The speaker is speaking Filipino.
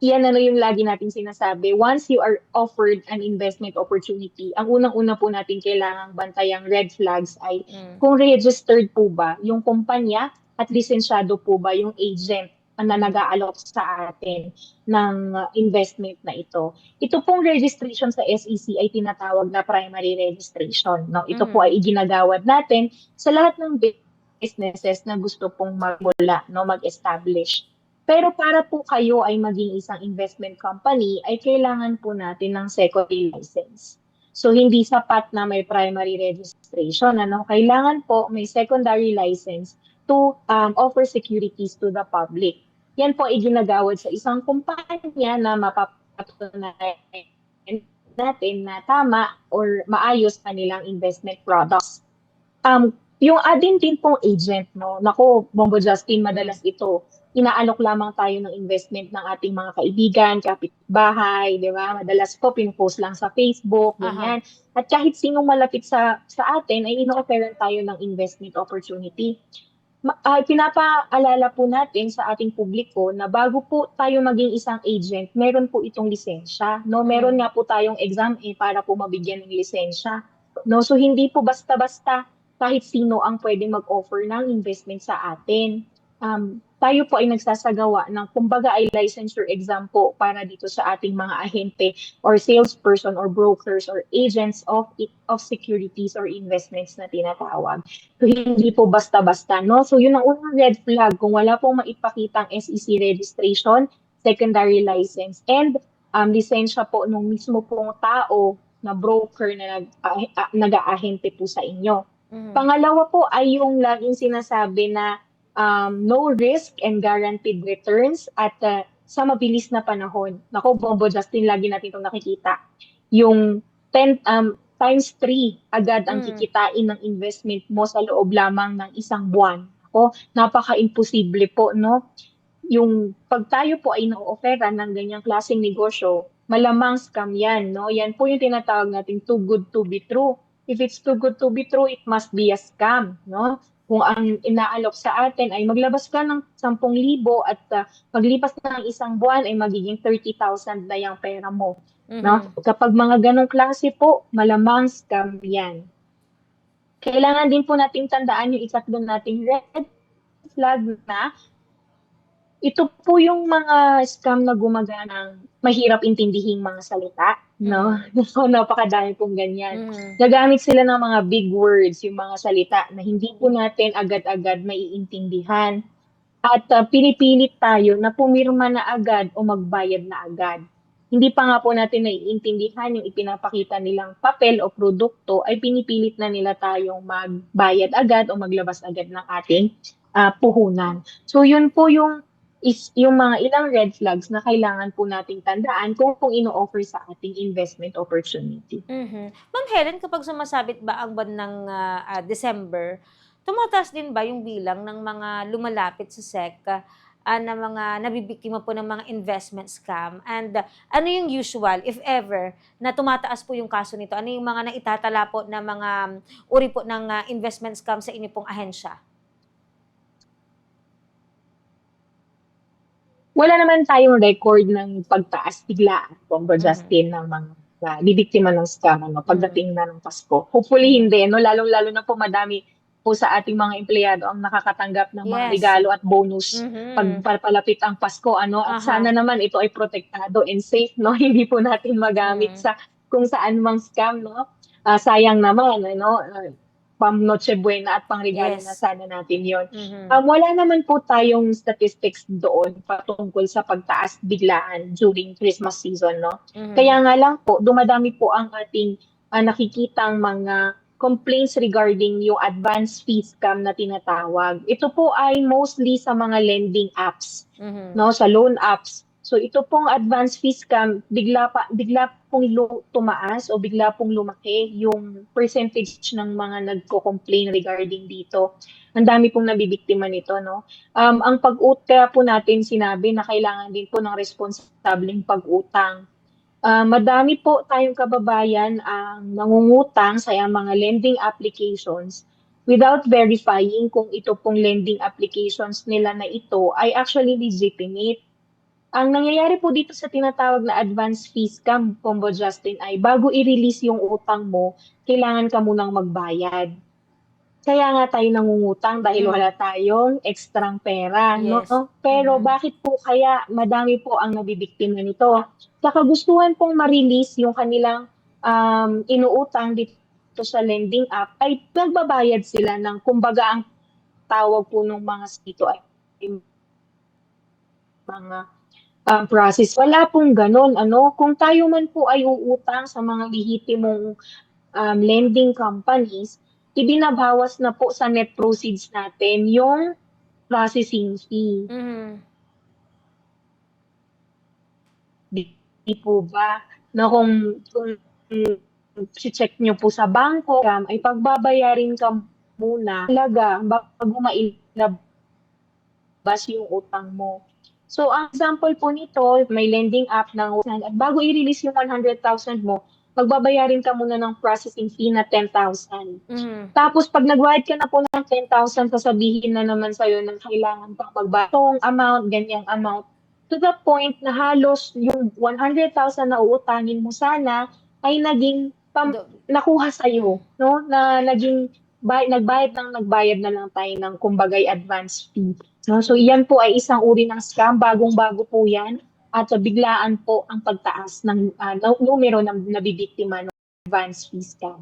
yan ano yung lagi nating sinasabi. Once you are offered an investment opportunity, ang unang-una po natin kailangang bantayang red flags ay Mm. kung registered po ba yung kumpanya at lisensyado po ba yung agent na nag-aalok sa atin ng investment na ito. Ito pong registration sa SEC ay tinatawag na primary registration. No? Ito po Mhm. ay iginagawad natin sa lahat ng businesses na gusto pong magmula, no, mag-establish. Pero para po kayo ay maging isang investment company, ay kailangan po natin ng secondary license. So hindi sapat na may primary registration, ano? Kailangan po may secondary license to um, offer securities to the public. Yan po ay ginagawad sa isang kumpanya na mapapatunayan natin na tama or maayos kanilang investment products. Um, yung adin din pong agent, no? Nako, Bombo Justin, madalas ito, inaalok lamang tayo ng investment ng ating mga kaibigan, kapitbahay, di ba? Madalas po, pinupost lang sa Facebook, ganyan. At kahit sinong malapit sa sa atin, ay ino-offeran tayo ng investment opportunity. Ah, pinapaalala po natin sa ating publiko na bago po tayo maging isang agent, meron po itong lisensya. No? Meron nga po tayong exam eh, para po mabigyan ng lisensya. No? So hindi po basta-basta kahit sino ang pwedeng mag-offer ng investment sa atin. Um, tayo po ay nagsasagawa ng kumbaga ay licensure exam po para dito sa ating mga ahente or salesperson or brokers or agents of of securities or investments na tinatawag. So, hindi po basta-basta, no? So, yun ang unang red flag. Kung wala pong maipakitang SEC registration, secondary license, and um, lisensya po nung mismo pong tao na broker na nag, ah, nag-aahente po sa inyo. Mhm. Pangalawa po ay yung laging sinasabi na um, no risk and guaranteed returns at uh, sa mabilis na panahon. Nako, Bombo Justin, lagi natin itong nakikita. Yung 10 um, times 3 agad ang Mm. kikitain ng investment mo sa loob lamang ng isang buwan. Ako, napaka-imposible po, no? Yung pag tayo po ay na-offera ng ganyang klaseng negosyo, malamang scam yan, no? Yan po yung tinatawag nating too good to be true. If it's too good to be true, it must be a scam, no? Kung ang inaalok sa atin ay maglabas ka ng 10,000 at uh, paglipas ng isang buwan ay magiging 30,000 na yung pera mo. No? Mhm. Kapag mga ganong klase po, malamang scam yan. Kailangan din po nating tandaan yung ikatlo nating red flag na ito po yung mga scam na gumagana ng mahirap intindihing mga salita. No? So, napakadami pong ganyan. Mhm. Gagamit sila ng mga big words, yung mga salita na hindi po natin agad-agad maiintindihan. At uh, pinipilit tayo na pumirma na agad o magbayad na agad. Hindi pa nga po natin naiintindihan yung ipinapakita nilang papel o produkto ay pinipilit na nila tayong magbayad agad o maglabas agad ng ating ah, puhunan. So yun po yung is yung mga ilang red flags na kailangan po nating tandaan kung kung ino-offer sa ating investment opportunity. Mhm. Ma'am Helen, kapag sumasabit ba ang buwan ng ah, ah, December, tumataas din ba yung bilang ng mga lumalapit sa SEC ah, na mga nabibiktima po ng mga investment scam? And ah, ano yung usual, if ever, na tumataas po yung kaso nito? Ano yung mga naitatala po na mga um, uri po ng ah, investment scam sa inyo pong ahensya? Wala naman tayong record ng pagtaas biglaan, Bongo Justin, ng mga uh, bibiktima ng scam ano, pagdating na ng Pasko. Hopefully hindi, no? lalong-lalo na po madami po sa ating mga empleyado ang nakakatanggap ng mga Yes. regalo at bonus Mhm. pag papalapit ang Pasko ano at Aha. sana naman ito ay protektado and safe no hindi po natin magamit Mm. sa kung saan mang scam no Ah, sayang naman ano uh, pang Noche Buena at pang regalo Yes. na sana natin yon Mhm. Um, wala naman po tayong statistics doon patungkol sa pagtaas biglaan during Christmas season, no? Mhm. Kaya nga lang po, dumadami po ang ating ah, nakikitang mga complaints regarding yung advance fee scam na tinatawag. Ito po ay mostly sa mga lending apps Mhm. no sa loan apps. So ito pong advance fee scam bigla pa bigla pong tumaas o bigla pong lumaki yung percentage ng mga nagko-complain regarding dito. Ang dami pong nabibiktima nito no. Um ang pag-ut kaya po natin sinabi na kailangan din po ng responsableng pag-utang. Ah, madami po tayong kababayan ang nangungutang sa mga lending applications without verifying kung ito pong lending applications nila na ito ay actually legitimate. Ang nangyayari po dito sa tinatawag na advance fee scam, Combo Justin, ay bago i-release yung utang mo, kailangan ka munang magbayad. Kaya nga tayo nangungutang dahil Mm. wala tayong ekstrang pera, Yes. no? Pero Mhm. bakit po kaya madami po ang nabibiktima nito? Sa kagustuhan pong ma-release yung kanilang um, inuutang dito sa lending app, ay nagbabayad sila ng kumbaga ang tawag po ng mga dito ay mga um, process. Wala pong ganon. Ano? Kung tayo man po ay uutang sa mga lehitimong um, lending companies, ibinabawas na po sa net proceeds natin yung processing fee. Mhm. Di po ba? Na kung, kung check nyo po sa bangko, um, ay pagbabayarin ka muna talaga bago mailabas yung utang mo. So, ang example po nito, may lending app ng at bago i-release yung 100,000 mo, magbabayarin ka muna ng processing fee na 10,000. Mhm. Tapos pag nagbayad ka na po ng 10,000, sasabihin na naman sa'yo na kailangan pang magbatong amount, ganyang amount. To the point na halos yung 100,000 na uutangin mo sana ay naging pam- nakuha sa'yo, no? Na naging bay- nagbayad ng nagbayad na lang tayo ng kumbagay advance fee. No? So iyan po ay isang uri ng scam, bagong-bago po yan at uh, biglaan po ang pagtaas ng uh, numero ng nabibiktima ng advance fee scam.